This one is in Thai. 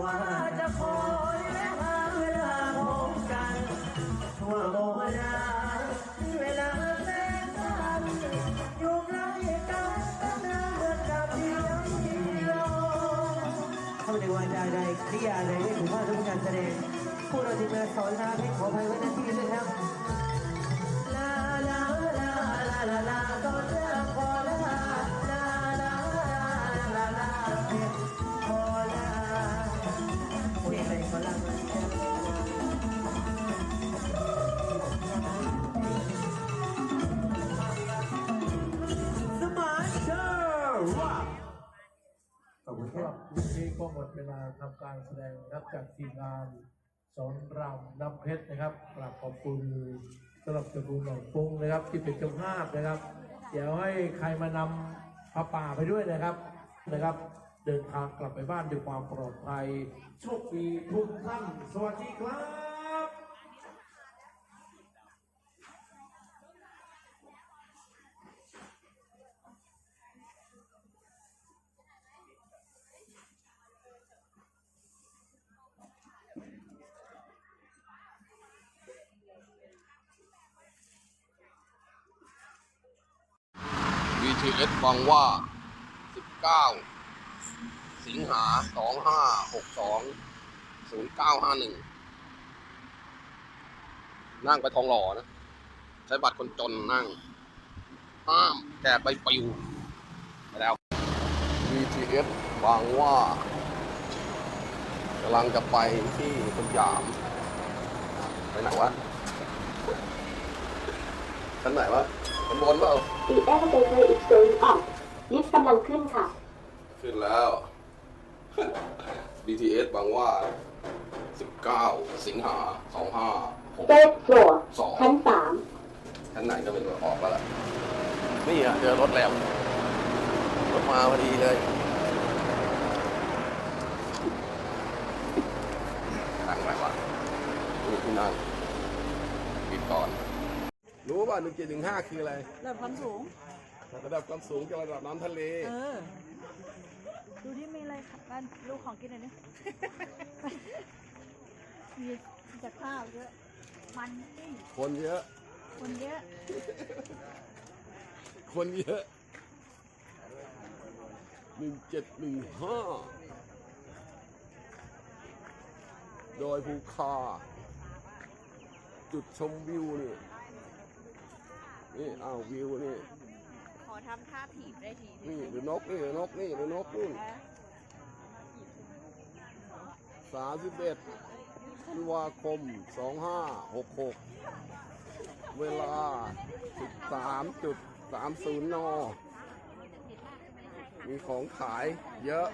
ว่าจะคอยและหาเวลาพบกันทั่วโลกนาเวลาแสนสั้นอยู่ใกล้กันตั้งนานเหมือนกับที่ยังมีเราเข้าในวันใดใดที่ยาใดไม่ถูกว่าทุกการแสดงพวกเราทีมงานสอนรามให้ขออภัยไว้ณที่ด้วยครับ สำหรับวันนี้ก็หมดเวลาทำการแสดงรับจากทีมงานสอนรำน้ำเพชรนะครับกราบขอบคุณสำหรับตระกูลหนองปุงนะครับ ที่เป็นเจ้าภาพนะครับ เดี๋ยวให้ใครมานำพระป่าไปด้วยนะครับนะครับ เดินทางกลับไปบ้านด้วยความปลอดภัยโชคดีทุกท่าน สวัสดีครับ BTS หวังว่า 19 สิงหา 2562 0951 นั่งไปทองหล่อนะ ใช้บัตรคนจนนั่ง ห้ามแจกใบปลิวไปแล้ว BTS หวังว่ากำลังจะไปที่สยาม ไปไหนวะชั้นไหนวะ ชั้นบนเปล่า The elevator is going up. ลิฟต์กำลังขึ้นค่ะ ขึ้นแล้ว BTS บางว่า 19 สิงหา 25 Third floor สอง ชั้นสาม6ชั้นไหนก็เป็นออกแล้วล่ะนี่อะเจอรถแล้วรถมาพอดีเลยนั่งไหนวะนี่ที่นั่งปิดก่อน รู้ป่ะ1715คืออะไร ระดับความสูง ระดับความสูงจากระดับน้ำทะเล เออ ดูที่มีอะไรค่ะบ้านลูกของกินหน่อยนี่ มีแต่ข้าวเยอะ มันปิ้งคนเยอะ คนเยอะ คนเยอะหนึ่งเจ็ดหนึ่งห้าโดยภูคา จุดชมวิวนี่ นี่อ้าววิวนี่ ขอทำท่าถีบได้ทีนี่ดูนกนี่ดูนกนี่ดูนกนู่นสามสิบเอ็ดธันวาคมสองห้าหกหกเวลาสิบสามจุดสามศูนย์นมีของขายเยอะ